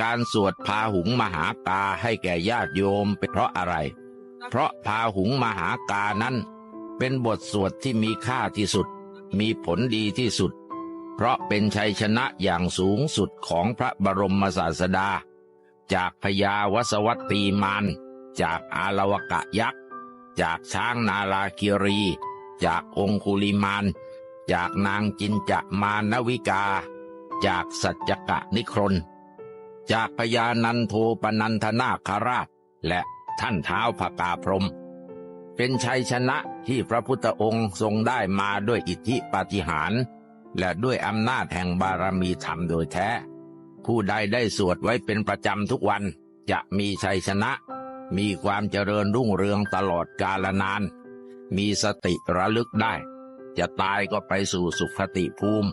การสวดพาหุงมหากาให้แก่ญาติโยมเป็นเพราะอะไร เพราะพาหุงมหากานั้น เป็นบทสวดที่มีค่าที่สุด มีผลดีที่สุด เพราะเป็นชัยชนะอย่างสูงสุดของพระบรมศาสดา จากพญาวสวัตตีมานจากอาลวกะยักษ์ จากช้างนาลาคิรี จากองคุลิมาน จากนางจินจะมานวิกา จากสัจจกะนิครน จากพญานันโทปนันทนาคราช และท่านเท้าพกาพรม เป็นชัยชนะที่พระพุทธองค์ทรงได้มาด้วยอิทธิปาฏิหาริย์และด้วยอำนาจแห่งบารมีธรรมโดยแท้ ผู้ใดได้สวดไว้เป็นประจำทุกวันจะมีชัยชนะ มีความเจริญรุ่งเรืองตลอดกาลนาน มีสติระลึกได้ จะตายก็ไปสู่สุขติภูมิ